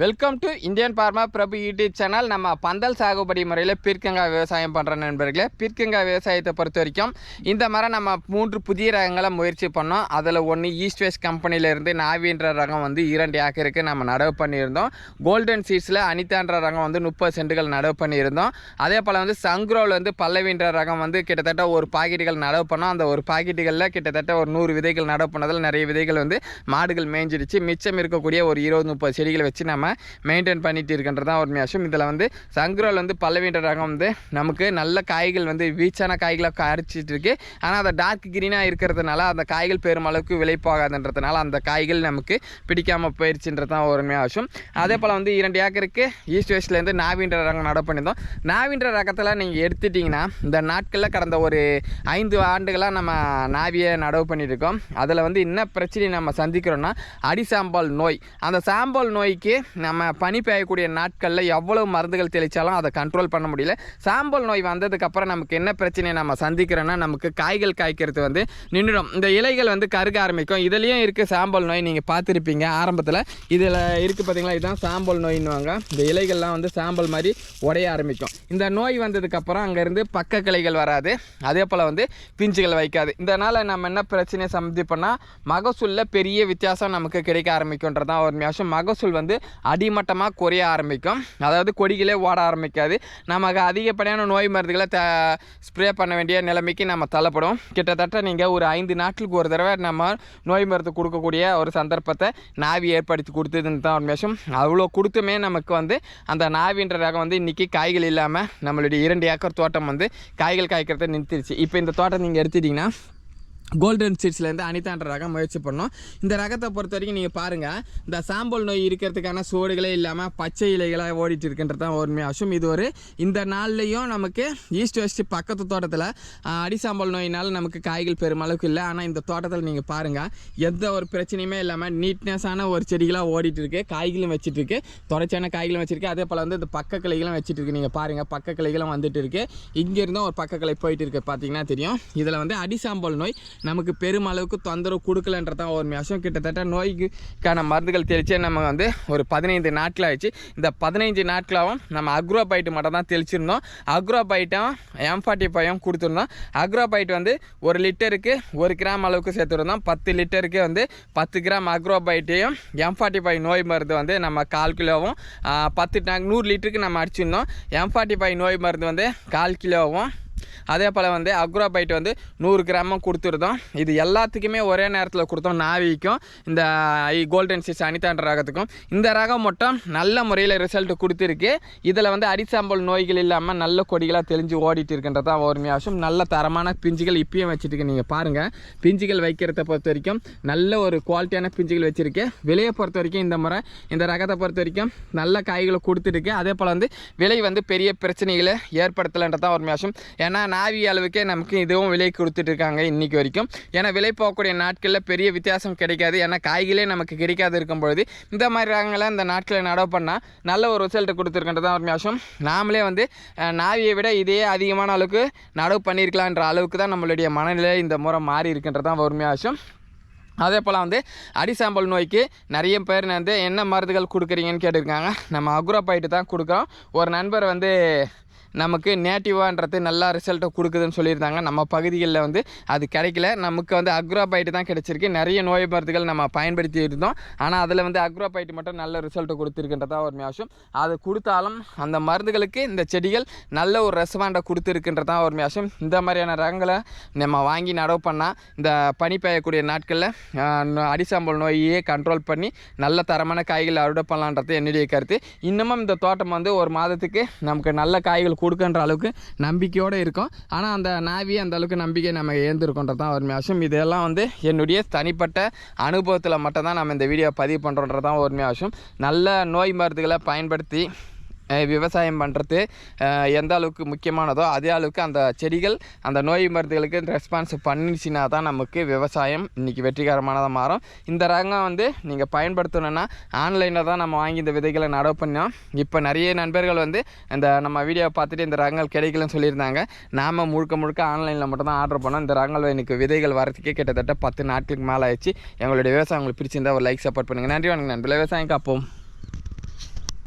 Welcome to Indian farmer Prabhu YouTube channel நம்ம பந்தல் சாகுபடி முறையில் பீர்க்கங்காய் விவசாயம் பண்ணுற நண்பர்களே பீர்க்கங்காய் விவசாயத்தை பொறுத்த வரைக்கும் இந்த மரம் நம்ம மூன்று புதிய ரகங்களை முயற்சி பண்ணோம். அதில் ஒன்று ஈஸ்ட் வெஸ்ட் கம்பெனியிலேருந்து நாவின்ற ரகம் வந்து இரண்டு ஏக்கருக்கு நம்ம நடவு பண்ணியிருந்தோம். கோல்டன் சீட்ஸில் அனிதான்ற ரகம் வந்து முப்பது சென்ட்டுகள் நடவு பண்ணியிருந்தோம். அதே போல் வந்து சங்க்ரோவில் வந்து பல்லவின்ற ரகம் வந்து கிட்டத்தட்ட ஒரு பாக்கெட்டுகள் நடவு பண்ணோம். அந்த ஒரு பாக்கெட்டுகளில் கிட்டத்தட்ட ஒரு நூறு விதைகள் நடவு பண்ணதில் நிறைய விதைகள் வந்து மாடுகள் மேய்ஞ்சிடுச்சு. மிச்சம் இருக்கக்கூடிய ஒரு இருபது முப்பது செடிகளை வச்சு நம்ம மெயின்டைன் பண்ணிட்டு இருக்கின்றது தான் ஒரு விஷயம் இதில் வந்து சங்குரோல் வந்து பல்லவின்ற ரகம் வந்து நமக்கு நல்ல காய்கள் வந்து வீச்சான காய்களை காய்ச்சிட்டு இருக்கு. ஆனால் அந்த டார்க் க்ரீனாக இருக்கிறதுனால அந்த காய்கள் பெருமளவுக்கு விளைப்பாகாதுன்றதுனால அந்த காய்கள் நமக்கு பிடிக்காமல் போயிடுச்சுன்றது தான் ஒரு விஷயம் அதே போல் வந்து இரண்டு ஏக்கருக்கு ஈஸ்ட் வெஸ்ட்லேருந்து நாவின்ற ரகம் நடவு பண்ணியிருந்தோம். நாவின்ற ரகத்தில் நீங்கள் எடுத்துட்டிங்கன்னா இந்த நாட்களில் கடந்த ஒரு ஐந்து ஆண்டுகளாக நம்ம நாவியை நடவு பண்ணியிருக்கோம் அதில் வந்து என்ன பிரச்சனை நம்ம சந்திக்கிறோம்னா அடிசாம்பால் நோய். அந்த சாம்பல் நோய்க்கு நம்ம பனி பெய்யக்கூடிய நாட்களில் எவ்வளவு மருந்துகள் தெளித்தாலும் அதை கண்ட்ரோல் பண்ண முடியல. சாம்பல் நோய் வந்ததுக்கப்புறம் நமக்கு என்ன பிரச்சனை நம்ம சந்திக்கிறோன்னா நமக்கு காய்கள் காய்க்கிறது வந்து நின்றுடும். இந்த இலைகள் வந்து கருக ஆரம்பிக்கும். இதுலேயும் இருக்குது சாம்பல் நோய் நீங்கள் பார்த்துருப்பீங்க ஆரம்பத்தில். இதில் இருக்குது பார்த்தீங்களா இதுதான் சாம்பல் நோயின்வாங்க இந்த இலைகள்லாம் வந்து சாம்பல் மாதிரி உடைய ஆரம்பிக்கும். இந்த நோய் வந்ததுக்கப்புறம் அங்கேருந்து பக்க கிளைகள் வராது. அதே போல் வந்து பிஞ்சுகள் வைக்காது. இதனால் நம்ம என்ன பிரச்சனையை சந்திப்போம்னா மகசூலில் பெரிய வித்தியாசம் நமக்கு கிடைக்க ஆரம்பிக்கும்ன்றதான் ஒரு விஷயம் மகசூல் வந்து அடிமட்டமாக குறைய ஆரம்பிக்கும். அதாவது கொடிகளே ஓட ஆரம்பிக்காது. நமக்கு அதிகப்படியான நோய் மருந்துகளை த ஸ்ப்ரே பண்ண வேண்டிய நிலைமைக்கு நம்ம தள்ளப்படும். கிட்டத்தட்ட நீங்கள் ஒரு ஐந்து நாட்களுக்கு ஒரு தடவை நம்ம நோய் மருந்து கொடுக்கக்கூடிய ஒரு சந்தர்ப்பத்தை நாவி ஏற்படுத்தி கொடுத்ததுன்னு தான் ஒரு விஷயம் அவ்வளோ கொடுத்துமே நமக்கு வந்து அந்த நாவின்ற ரகம் வந்து இன்றைக்கி காய்கள் இல்லாமல் நம்மளுடைய இரண்டு ஏக்கர் தோட்டம் வந்து காய்கள் காய்க்கிறத நிறுத்திடுச்சு இப்போ இந்த தோட்டம் நீங்கள் எடுத்துட்டிங்கன்னா கோல்டன் சீட்ஸ்லேருந்து அனிதான்ற ரகம் முயற்சி பண்ணோம். இந்த ரகத்தை பொறுத்த வரைக்கும் நீங்கள் பாருங்கள் இந்த சாம்பல் நோய் இருக்கிறதுக்கான சோடுகளே இல்லாமல் பச்சை இலைகளாக ஓடிட்டு இருக்கின்றது தான் ஒருமே அசும் இது ஒரு இந்த நாள்லேயும் நமக்கு ஈஸ்ட் வெஸ்ட் பக்கத்து தோட்டத்தில் அடிசாம்பல் நோயினால் நமக்கு காய்கள் பெருமளவுக்கு இல்லை. ஆனால் இந்த தோட்டத்தில் நீங்கள் பாருங்கள் எந்த ஒரு பிரச்சனையுமே இல்லாமல் நீட்னஸான ஒரு செடிகளாக ஓடிட்டு இருக்கு. காய்களும் வச்சுட்டு இருக்கு. தொடர்ச்சியான காய்களும் வச்சுருக்கு அதே போல் வந்து இந்த பக்க கிளைகளும் வச்சுட்டு இருக்கு. நீங்கள் பாருங்கள் பக்க கிளைகளும் வந்துட்டு இருக்கு. இங்கேருந்தும் ஒரு பக்க கிளை போயிட்டு இருக்கு. பார்த்தீங்கன்னா தெரியும். இதில் வந்து அடிசாம்பல் நோய் நமக்கு பெருமளவுக்கு தொந்தரவு கொடுக்கலன்றதான் ஒரு விஷயம் கிட்டத்தட்ட நோய்க்கான மருந்துகள் தெளித்து நம்ம வந்து ஒரு பதினைந்து நாட்கள் ஆயிடுச்சு. இந்த பதினைஞ்சு நாட்களாகவும் நம்ம அக்ரோபைட்டு மட்டும் தான் தெளிச்சிருந்தோம். அக்ரோபைட்டும் எம் ஃபார்ட்டி ஃபைவும் கொடுத்துருந்தோம். அக்ரோபைட் வந்து ஒரு லிட்டருக்கு ஒரு கிராம் அளவுக்கு சேர்த்துருந்தோம். பத்து லிட்டருக்கு வந்து பத்து கிராம் அக்ரோபைட்டையும் எம் ஃபார்ட்டி ஃபைவ் நோய் மருந்து வந்து நம்ம கால் கிலோவும் பத்து டேங்க் நூறு லிட்டருக்கு நம்ம அடிச்சிருந்தோம். எம் ஃபார்ட்டி ஃபைவ் நோய் மருந்து வந்து கால் கிலோவும் அதே போல் வந்து அக்ரோபைட் வந்து நூறு கிராமும் கொடுத்துருந்தோம். இது எல்லாத்துக்குமே ஒரே நேரத்தில் கொடுத்தோம் நாவிக்கும் இந்த ஐ கோல்டன் சிஸ் அனிதான்ற ரகத்துக்கும். இந்த ரகம் மட்டும் நல்ல முறையில் ரிசல்ட் கொடுத்துருக்கு. இதில் வந்து அடிசாம்பல் நோய்கள் இல்லாமல் நல்ல கொடிகளாக தெளிஞ்சு ஓடிட்டு இருக்கின்றது தான் ஒரு விஷயம் நல்ல தரமான பிஞ்சுகள் இப்பயும் வச்சுட்டு நீங்கள் பாருங்கள் பிஞ்சுகள் வைக்கிறத பொறுத்த வரைக்கும் நல்ல ஒரு குவாலிட்டியான பிஞ்சுகள் வச்சுருக்கேன் விலையை பொறுத்த வரைக்கும் இந்த முறை இந்த ரகத்தை பொறுத்த வரைக்கும் நல்ல காய்களை கொடுத்துருக்கு. அதே போல் வந்து விலை வந்து பெரிய பிரச்சனைகளை ஏற்படுத்தலைன்றது தான் ஒரு விஷயம் ஏன்னா நாவி அளவுக்கே நமக்கு இதுவும் விலை கொடுத்துட்டு இருக்காங்க இன்றைக்கி வரைக்கும். ஏன்னா விலை போகக்கூடிய நாட்களில் பெரிய வித்தியாசம் கிடைக்காது. ஏன்னா காய்களே நமக்கு கிடைக்காது இருக்கும் பொழுது இந்த மாதிரி ரகங்களை இந்த நாட்களில் நடவு பண்ணால் நல்ல ஒரு ரிசல்ட் கொடுத்துருக்கின்றது தான் ஒரு விஷயம் நாமளே வந்து நாவியை விட இதே அதிகமான அளவுக்கு நடவு பண்ணியிருக்கலான்ற அளவுக்கு தான் நம்மளுடைய மனநிலை இந்த முறை மாறி இருக்கின்றது தான் ஒரு விஷயம் அதே போல் வந்து அடிசாம்பல் நோய்க்கு நிறைய பேர் வந்து என்ன மருந்துகள் கொடுக்குறீங்கன்னு கேட்டிருக்காங்க. நம்ம அக்ரோபைட்டு தான் கொடுக்குறோம். ஒரு நண்பர் வந்து நமக்கு நேட்டிவான்றது நல்லா ரிசல்ட்டை கொடுக்குதுன்னு சொல்லியிருந்தாங்க. நம்ம பகுதிகளில் வந்து அது கிடைக்கல. நமக்கு வந்து அக்ரோபைட்டு தான் கிடச்சிருக்கு. நிறைய நோய் மருந்துகள் நம்ம பயன்படுத்தி இருந்தோம். ஆனால் அதில் வந்து அக்ரோபைட்டு மட்டும் நல்ல ரிசல்ட்டை கொடுத்துருக்கின்றதா ஒரு விஷயம் அது கொடுத்தாலும் அந்த மருந்துகளுக்கு இந்த செடிகள் நல்ல ஒரு ரெஸ்பாண்டை கொடுத்துருக்கின்றதா ஒரு விஷயம் இந்த மாதிரியான ரகங்களை நம்ம வாங்கி நடவு பண்ணால் இந்த பனி பெய்யக்கூடிய நாட்களில் அடிசாம்பல் நோயே கண்ட்ரோல் பண்ணி நல்ல தரமான காய்கள் அறுவடை பண்ணலான்றது என்னுடைய கருத்து. இன்னமும் இந்த தோட்டம் வந்து ஒரு மாதத்துக்கு நமக்கு நல்ல காய்கள் கொடுக்குன்ற அளவுக்கு நம்பிக்கையோடு இருக்கும். ஆனால் அந்த நாவி அந்த அளவுக்கு நம்பிக்கை நம்ம ஏந்திருக்கோன்றது தான் ஒரு விஷயம் இதெல்லாம் வந்து என்னுடைய தனிப்பட்ட அனுபவத்தில் மட்டும்தான் நம்ம இந்த வீடியோ பதிவு பண்ணுறோன்றது தான் ஒரு விஷயம் நல்ல நோய் மருந்துகளை பயன்படுத்தி விவசாயம் பண்ணுறது எந்த அளவுக்கு முக்கியமானதோ அதே அளவுக்கு அந்த செடிகள் அந்த நோய் மருந்துகளுக்கு ரெஸ்பான்ஸ் பண்ணிச்சுனா தான் நமக்கு விவசாயம் இன்றைக்கி வெற்றிகரமானதாக மாறும். இந்த ரகம் வந்து நீங்கள் பயன்படுத்தணுன்னா ஆன்லைனில் தான் நம்ம வாங்கி இந்த விதைகளை நடவு பண்ணோம். இப்போ நிறைய நண்பர்கள் வந்து இந்த நம்ம வீடியோவை பார்த்துட்டு இந்த ரகங்கள் கிடைக்கலன்னு சொல்லியிருந்தாங்க. நாம் முழுக்க முழுக்க ஆன்லைனில் மட்டும் தான் ஆர்டர் பண்ணோம். இந்த ரகங்கள் எனக்கு விதைகள் வரதுக்கே கிட்டத்தட்ட பத்து நாட்களுக்கு மேலே ஆயிடுச்சு எங்களுடைய விவசாயம் உங்களுக்கு பிடிச்சிருந்தா ஒரு லைக் சப்போர்ட் பண்ணுங்கள் நன்றி வணக்கம் நண்பர்களே. விவசாயம் காப்போம்.